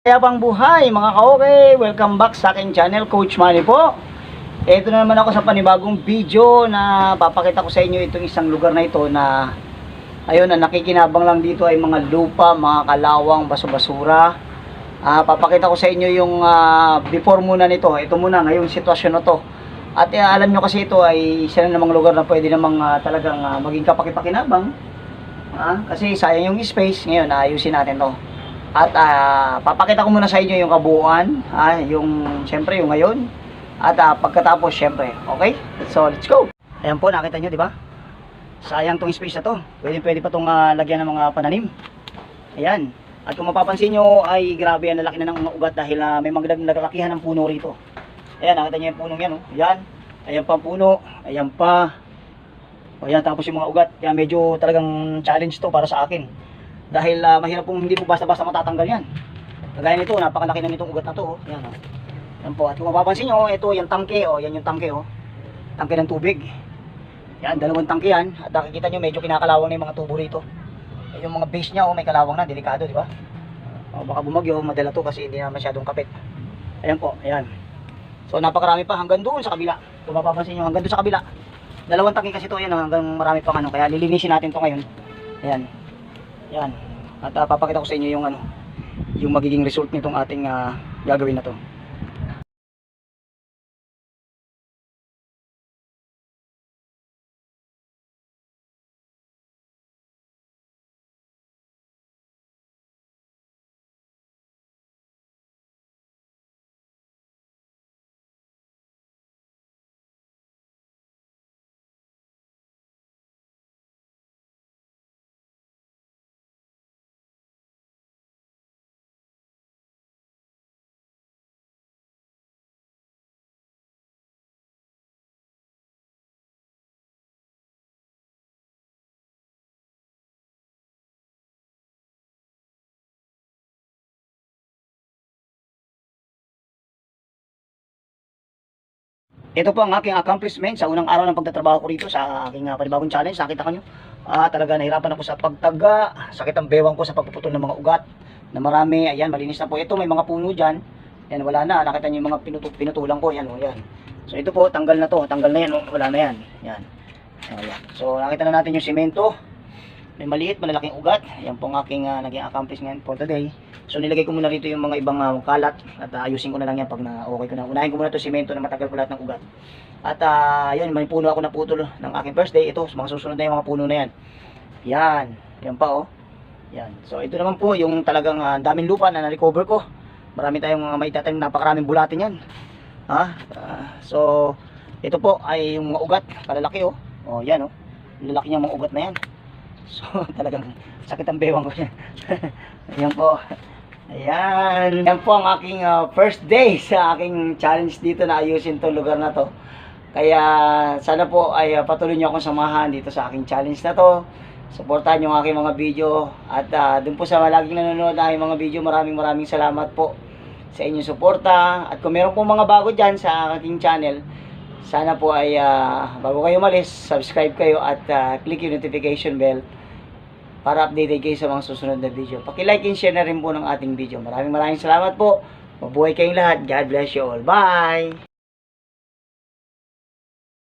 Kaya bang buhay mga ka-okay, welcome back sa aking channel, Coach Manny po. Ito na naman ako sa panibagong video na papakita ko sa inyo itong isang lugar na ito na ayun na nakikinabang lang dito ay mga lupa, mga kalawang, baso-basura. Ah, papakita ko sa inyo yung ah, before muna nito. Ito muna ngayong sitwasyon na to. At eh, alam nyo kasi ito ay isa na namang lugar na pwede namang ah, talagang ah, maging kapakipakinabang. Ah, kasi sayang yung space. Ngayon, ayusin natin to. At ah, papakita ko muna sa inyo yung kabuuan, ah, yung siyempre yung ngayon. At ah, pagkatapos siyempre, okay? So, let's go. Ayan po, nakita nyo, di ba? Sayang tong space na to. Pwede pwede pa tong ah, lagyan ng mga pananim. Ayan. At kung mapapansin nyo ay grabe yan, lalaki na ng mga ugat dahil ah, may mga naglalakihan ng puno rito. Ayan, nakita nyo yung punong yan, oh. Ayan. Ayan pa puno. Ayan pa. O yan, tapos yung mga ugat. Kaya medyo talagang challenge to para sa akin. Dahil ah, mahirap pong hindi po basta-basta matatanggal yan. Kagaya nito, napakalaki na nitong ugat na to. Oh. Yan, oh. yan po. At kung mapapansin nyo, ito yung tangke. Oh. Yan yung tangke. Oh. Tangke ng tubig. Yan, dalawang tangke yan. At nakikita nyo, medyo kinakalawang na yung mga tubo rito. Yung mga base niya, oh, may kalawang na. Delikado, di ba? Oh, baka bumagyo, madala to kasi hindi na masyadong kapit. Ayan po, ayan. So napakarami pa hanggang doon sa kabila. Kung mapapansin nyo, hanggang doon sa kabila. Dalawang tangke kasi to, ayan, oh, hanggang marami pang ano. Kaya lilinisin natin to ngayon. Ayan. Yan. At ah, papakita ko sa inyo yung ano, yung magiging result nitong ating ah, gagawin na to. Ito po ang aking accomplishment sa unang araw ng pagtatrabaho ko rito sa aking uh, panibagong challenge. Nakita ka nyo, ah, talaga nahirapan ako sa pagtaga, sakit ang bewang ko sa pagpuputol ng mga ugat na marami. Ayan, malinis na po. Ito may mga puno dyan. Yan, wala na. Nakita nyo yung mga pinutu pinutulang ko. Yan, oh, yan. So ito po, tanggal na to. Tanggal na yan. Oh, wala na yan. Yan. Ayan. So nakita na natin yung simento. May maliit, malalaking ugat. Yan po ang aking ah, naging accomplishment for today. So nilagay ko muna rito yung mga ibang ah, kalat at ah, ayusin ko na lang yan pag na okay ko na. Unahin ko muna to simento na matagal ko lahat ng ugat. At ah, yun, may puno ako na putol ng aking first day. Ito, mga susunod na yung mga puno na yan. Yan. Yan pa oh. Yan. So ito naman po yung talagang ah, daming lupa na na-recover ko. Marami tayong mga may tatanim, napakaraming bulatin yan. Ha? Ah, so ito po ay yung mga ugat, kalalaki oh. Oh, yan oh. Lalaki niya mga ugat na yan. So, talagang sakit ang bewang ko yan. Ayan po. Ayan. Yan po ang aking ah, first day sa aking challenge dito na ayusin tong lugar na to. Kaya sana po ay ah, patuloy niyo akong samahan dito sa aking challenge na to. Suportahan niyo ang aking mga video at uh, dun po sa laging nanonood na aking mga video, maraming maraming salamat po sa inyong suporta. At kung meron po mga bago dyan sa aking channel, sana po ay ah, bago kayo malis, subscribe kayo at ah, click yung notification bell para updated kayo sa mga susunod na video. Paki-like and share na rin po ng ating video. Maraming maraming salamat po. Mabuhay kayong lahat. God bless you all. Bye!